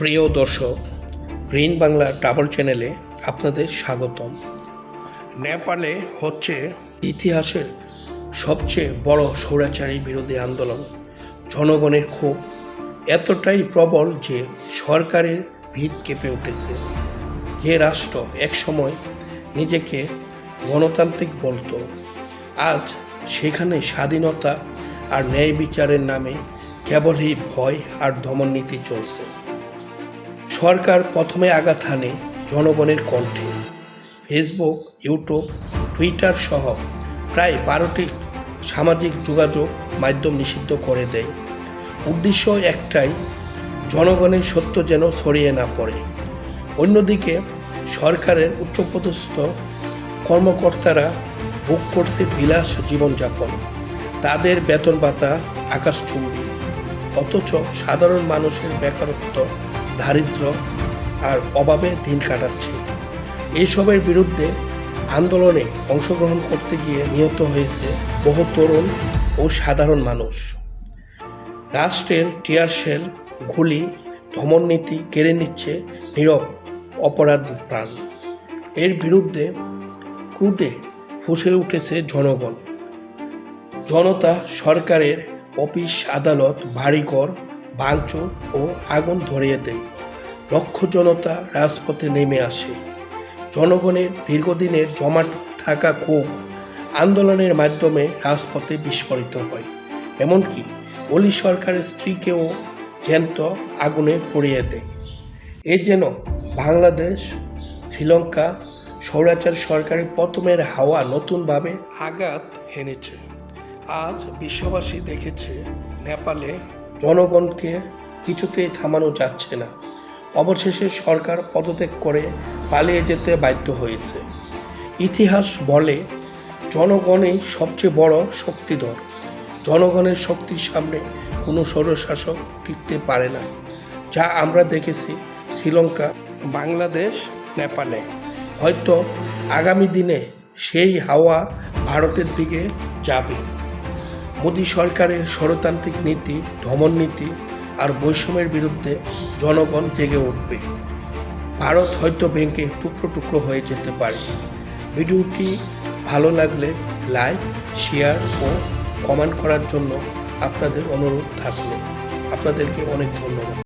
প্রিয় দর্শক, green Bangla travel চ্যানেলে আপনাদের স্বাগতম। নেপালে হচ্ছে ইতিহাসের সবচেয়ে বড় স্বৈরাচারী বিরোধী আন্দোলন। জনগণের ক্ষোভ এতটাই প্রবল যে সরকারের ভিত কেঁপে উঠেছে। যে রাষ্ট্র একসময় নিজেকে গণতান্ত্রিক বলতো, আজ সেখানে স্বাধীনতা আর ন্যায় বিচারের নামে কেবলই ভয় আর দমননীতি চলছে। সরকার প্রথমে আঘাত হানে জনগণের কণ্ঠে। ফেসবুক ইউটিউব টুইটার সহ প্রায় বারোটি সামাজিক যোগাযোগ মাধ্যম নিষিদ্ধ করে দেয়। উদ্দেশ্য একটাই, জনগণের সত্য যেন ছড়িয়ে না পড়ে। অন্যদিকে, সরকারের উচ্চপদস্থ কর্মকর্তারা ভোগ করছে বিলাস জীবনযাপন। তাদের বেতন ভাতা আকাশ আকাশচুম্বী। অথচ সাধারণ মানুষের বেকারত্ব দারিদ্র আর অভাবে দিন কাটাচ্ছে। এসবের বিরুদ্ধে আন্দোলনে অংশগ্রহণ করতে গিয়ে নিহত হয়েছে বহু তরুণ ও সাধারণ মানুষ। রাষ্ট্রের টিয়ার শেল, গুলি ধমরনীতি কেড়ে নিচ্ছে নীরব অপরাধ প্রাণ। এর বিরুদ্ধে ক্রুদে ফুসে উঠেছে জনগণ। জনতা সরকারের অফিস আদালত, বাড়িঘর ভাঙচুর ও আগুন ধরিয়ে দেয় লক্ষ জনতা রাজপথে নেমে আসে। জনগণের দীর্ঘদিনের জমাট থাকা ক্ষোভ আন্দোলনের মাধ্যমে রাজপথে বিস্ফোরিত হয়। এমনকি অলি সরকারের স্ত্রীকেও জ্যান্ত আগুনে পড়িয়ে দেয়। এ যেন বাংলাদেশ, শ্রীলঙ্কা, স্বৈরাচার সরকারের প্রথমের হাওয়া নতুনভাবে আঘাত হেনেছে আজ বিশ্ববাসী দেখেছে, নেপালে জনগণকে কিছুতেই থামানো যাচ্ছে না। অবশেষে সরকার পদত্যাগ করে পালিয়ে যেতে বাধ্য হয়েছে। ইতিহাস বলে, জনগণই সবচেয়ে বড় শক্তিধর। জনগণের শক্তির সামনে কোনো স্বৈরশাসক টিকতে পারে না, যা আমরা দেখেছি শ্রীলঙ্কা, বাংলাদেশ, নেপালে। হয়তো আগামী দিনে সেই হাওয়া ভারতের দিকে যাবে। মোদী সরকারের ষড়তান্ত্রিক নীতি, ধমন নীতি আর বৈষম্যের বিরুদ্ধে জনগণ জেগে উঠবে। ভারত হয়তো ব্যাংকে টুকরো টুকরো হয়ে যেতে পারে। ভিডিওটি ভালো লাগলে লাইক, শেয়ার ও কমেন্ট করার জন্য আপনাদের অনুরোধ থাকল। আপনাদেরকে অনেক ধন্যবাদ।